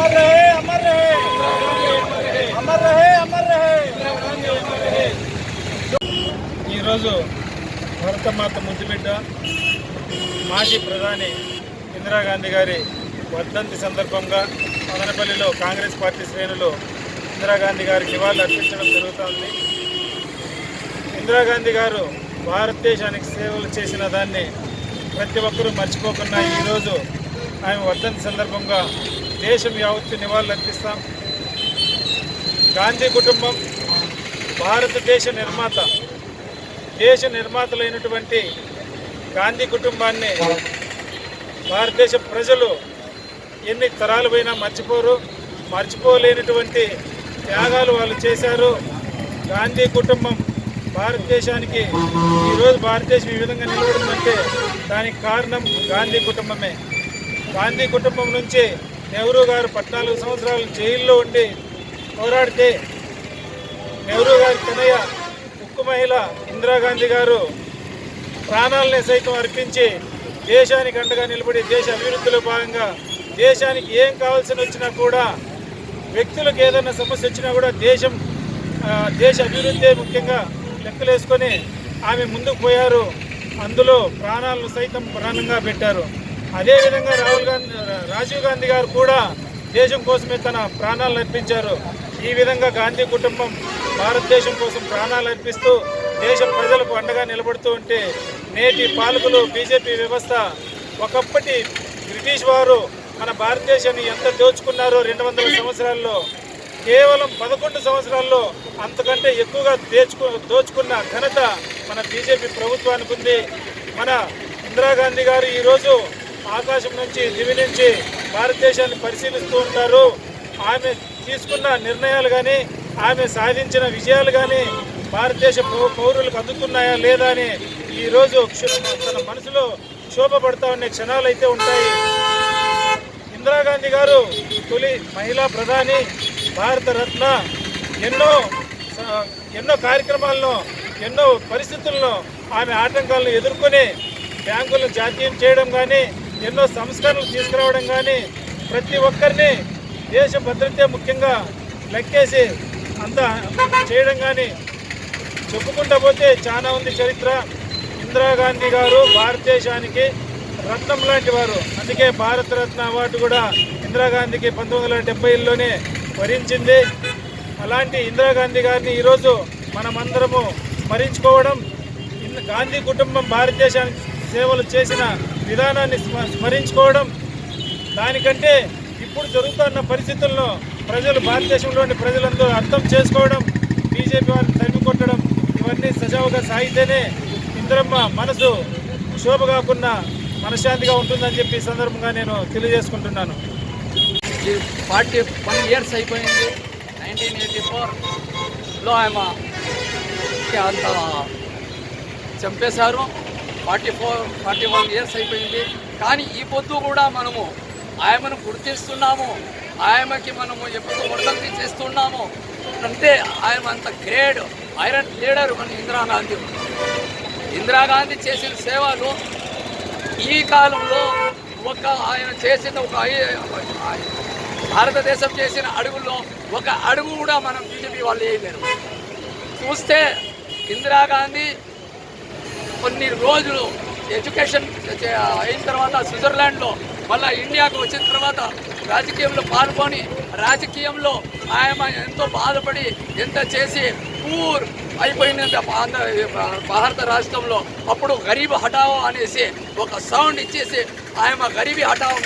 अमर रहे अमर रहे। అమర్ రహే అమర్ రహే ఈరోజు భరతమాత ముద్దుబిడ్డ మాజీ ప్రధాని ఇందిరాగాంధీ గారి వర్ధంతి సందర్భంగా మదనపల్లిలో కాంగ్రెస్ పార్టీ శ్రేణులు ఇందిరాగాంధీ గారికి నివాళులు అర్పించడం జరుగుతోంది ఇందిరాగాంధీ గారు భారతదేశానికి సేవలు చేసిన దాన్ని ప్రతి ఒక్కరూ మర్చిపోకుండా ఈరోజు ఆమె వర్ధంతి సందర్భంగా దేశం యావత్తు నివాళులర్పిస్తాం గాంధీ కుటుంబం భారతదేశ నిర్మాత దేశ నిర్మాతలైనటువంటి గాంధీ కుటుంబాన్ని భారతదేశ ప్రజలు ఎన్ని తరాలు పోయినా మర్చిపోరు మర్చిపోలేనటువంటి త్యాగాలు వాళ్ళు చేశారు. గాంధీ కుటుంబం భారతదేశానికి ఈరోజు భారతదేశం ఈ విధంగా నిలబడుతుందంటే దానికి కారణం గాంధీ కుటుంబమే. గాంధీ కుటుంబం నుంచి నెహ్రూ గారు పద్నాలుగు సంవత్సరాలు జైల్లో ఉండి పోరాడితే నెహ్రూ గారి తనయ్య ఉక్కు మహిళ ఇందిరాగాంధీ గారు ప్రాణాలనే సైతం అర్పించి దేశానికి అండగా నిలబడి దేశ అభివృద్ధిలో భాగంగా దేశానికి ఏం కావాల్సిన వచ్చినా కూడా వ్యక్తులకు ఏదైనా సమస్య వచ్చినా కూడా దేశం దేశ అభివృద్ధి ముఖ్యంగా లెక్కలేసుకొని ఆమె ముందుకు పోయారు. అందులో ప్రాణాలను సైతం ప్రాణంగా పెట్టారు. అదేవిధంగా రాహుల్ గాంధీ రాజీవ్ గాంధీ గారు కూడా దేశం కోసమే తన ప్రాణాలు అర్పించారు. ఈ విధంగా గాంధీ కుటుంబం భారతదేశం కోసం ప్రాణాలు అర్పిస్తూ దేశ ప్రజలకు అండగా నిలబడుతూ ఉంటే నేటి పాలకులు బీజేపీ వ్యవస్థ ఒకప్పటి బ్రిటిష్ వారు మన భారతదేశాన్ని ఎంత దోచుకున్నారో రెండు వందల సంవత్సరాల్లో కేవలం పదకొండు సంవత్సరాల్లో అంతకంటే ఎక్కువగా దేచుకు దోచుకున్న ఘనత మన బీజేపీ ప్రభుత్వానికి ఉంది. మన ఇందిరాగాంధీ గారు ఈరోజు ఆకాశం నుంచి దివి నుంచి భారతదేశాన్ని పరిశీలిస్తూ ఉంటారు. ఆమె తీసుకున్న నిర్ణయాలు కానీ ఆమె సాధించిన విజయాలు కానీ భారతదేశ పౌరులకు అందుతున్నాయా లేదా అని ఈరోజు తన మనసులో క్షోభపడతా ఉండే క్షణాలు అయితే ఉంటాయి. ఇందిరాగాంధీ గారు తొలి మహిళా ప్రధాని భారత రత్న ఎన్నో ఎన్నో కార్యక్రమాలను ఎన్నో పరిస్థితులను ఆమె ఆటంకాలను ఎదుర్కొని బ్యాంకులను జాతీయం చేయడం కానీ ఎన్నో సంస్కరణలు తీసుకురావడం కానీ ప్రతి ఒక్కరిని దేశ భద్రతే ముఖ్యంగా లెక్కేసి అంతా చేయడం కానీ చెప్పుకుంటా పోతే చాలా ఉంది చరిత్ర. ఇందిరాగాంధీ గారు భారతదేశానికి రత్నం లాంటి వారు. అందుకే భారతరత్న అవార్డు కూడా ఇందిరాగాంధీకి పంతొమ్మిది వందల డెబ్బైలోనే వరించింది. అలాంటి ఇందిరాగాంధీ గారిని ఈరోజు మనమందరము స్మరించుకోవడం గాంధీ కుటుంబం భారతదేశానికి సేవలు చేసిన విధానాన్ని స్మ- స్మరించుకోవడం దానికంటే ఇప్పుడు జరుగుతున్న పరిస్థితుల్లో ప్రజలు భారతదేశంలోని ప్రజలందరూ అర్థం చేసుకోవడం బీజేపీ వారిని తరిమి కొట్టడం ఇవన్నీ సజావుగా సాగితేనే ఇంద్రమ్మ మనసు శోభ కాకుండా మనశ్శాంతిగా ఉంటుందని చెప్పి సందర్భంగా నేను తెలియజేసుకుంటున్నాను. ఫార్టీ వన్ ఇయర్స్ అయిపోయింది. నైన్టీన్ ఎయిటీ ఫోర్లో ఆమె అంత చంపేశారు. Forty four forty one years అయిపోయింది. కానీ ఈ పొద్దు కూడా మనము ఆయమను గుర్తిస్తున్నాము ఆయమకి మనము ఎప్పుడు వర్ధంతి చేస్తున్నాము. అంటే ఆయన అంత గ్రేడ్ ఐరన్ లీడర్ మన ఇందిరాగాంధీ. ఇందిరాగాంధీ చేసిన సేవలు ఈ కాలంలో ఒక ఆయన చేసిన ఒక భారతదేశం చేసిన అడుగుల్లో ఒక అడుగు కూడా మనం బీజేపీ వాళ్ళు వేయలేరు. చూస్తే ఇందిరాగాంధీ కొన్ని రోజులు ఎడ్యుకేషన్ చే- అయిన తర్వాత స్విట్జర్లాండ్లో మళ్ళీ ఇండియాకు వచ్చిన తర్వాత రాజకీయంలో పాల్గొని రాజకీయంలో ఆయన ఎంతో బాధపడి ఎంత చేసి పూర్ అయిపోయింది ఆంధ్ర భారత రాష్ట్రంలో అప్పుడు గరీబ్ హఠావో అనేసి ఒక సౌండ్ ఇచ్చేసి ఆయన గరీబీ హఠావో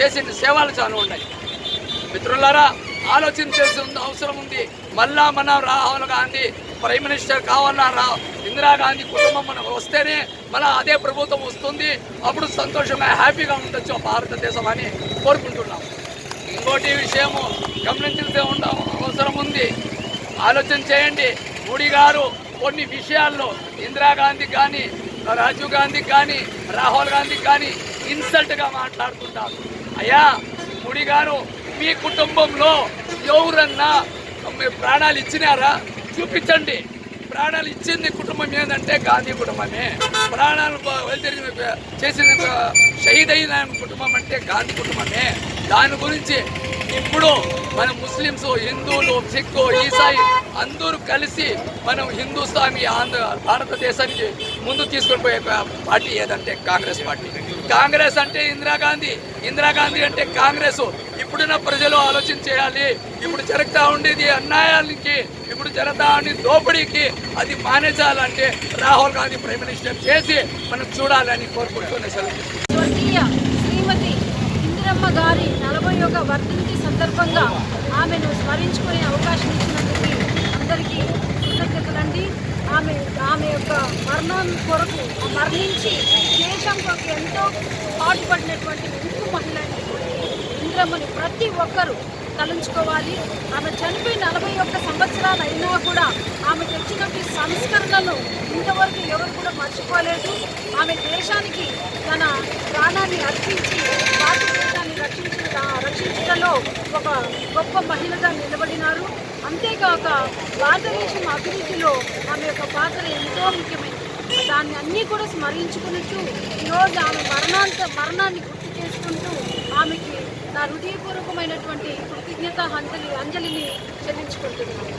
చేసిన సేవలు చాలా ఉన్నాయి. మిత్రులారా ఆలోచించాల్సిన అవసరం ఉంది. మళ్ళా మన రాహుల్ గాంధీ ప్రైమ్ మినిస్టర్ కావాలన్నా ఇందిరాగాంధీ కుటుంబం మనకు వస్తేనే మన అదే ప్రభుత్వం వస్తుంది. అప్పుడు సంతోషంగా హ్యాపీగా ఉండొచ్చు భారతదేశం అని కోరుకుంటున్నాం. ఇంకోటి విషయము గమనించాల్సి ఉండ అవసరం ఉంది. ఆలోచన చేయండి. మోడీ గారు కొన్ని విషయాల్లో ఇందిరాగాంధీ కానీ రాజీవ్ గాంధీ కానీ రాహుల్ గాంధీ కానీ ఇన్సల్ట్గా మాట్లాడుతుంటారు అయ్యా మోడీ గారు మీ కుటుంబంలో ఎవరన్నా మీ ప్రాణాలు ఇచ్చినారా? చూపించండి. ప్రాణాలు ఇచ్చింది కుటుంబం ఏంటంటే గాంధీ కుటుంబమే. ప్రాణాలు బ- చేసిన షహీద్ అయిన కుటుంబం అంటే గాంధీ కుటుంబమే. దాని గురించి ఇప్పుడు మన ముస్లిమ్స్ హిందువులు సిక్కు ఈసాయి అందరూ కలిసి మనం హిందుస్థానీ ఆంధ్ర భారతదేశానికి ముందు తీసుకొని పోయే పార్టీ ఏదంటే కాంగ్రెస్ పార్టీ. కాంగ్రెస్ అంటే ఇందిరాగాంధీ. ఇందిరాగాంధీ అంటే కాంగ్రెస్. ఇప్పుడున్న ప్రజలు ఆలోచన చేయాలి. ఇప్పుడు జరుగుతూ ఉండేది అన్యాయానికి ఇప్పుడు జరుగుతా ఉండే దోపిడీకి అది మానేచాలంటే రాహుల్ గాంధీ ప్రైమ్ మినిస్టర్ చేసి మనం చూడాలని కోరుకుంటూనే స్వర్గీయ శ్రీమతి ఇందిరమ్మ గారి నలభై ఒక వర్ధంతి సందర్భంగా ఆమెను స్మరించుకునే అవకాశం ఇచ్చినందుకు అందరికీ కృతజ్ఞతలండి. ఆమె ఆమె యొక్క మరణం కొరకు మరణించి దేశం కొరకు ఎంతో పాటుపడినటువంటి ఉక్కు మహిళ ఇంద్రమ్మని ప్రతి ఒక్కరూ తలంచుకోవాలి. ఆమె చనిపోయి నలభై ఒక్క సంవత్సరాలు అయినా కూడా ఆమె తెచ్చినటువంటి సంస్కరణలు ఇంతవరకు ఎవరు కూడా మర్చిపోలేదు. ఆమె దేశానికి తన ప్రాణాన్ని అర్పించి భారతదేశాన్ని రక్షించిన రక్షించడంలో ఒక గొప్ప మహిళగా నిలబడినారు. అంతేకాక భారతదేశం అభివృద్ధిలో ఆమె యొక్క పాత్ర ఎంతో ముఖ్యమైనది. దాన్ని అన్నీ కూడా స్మరించుకునొచ్చు ఈరోజు ఆమె మరణాంత మరణాన్ని గుర్తు చేసుకుంటూ ఆమెకి నా హృదయపూర్వకమైనటువంటి కృతజ్ఞత అంజలి అంజలిని చెల్లించుకుంటున్నాను.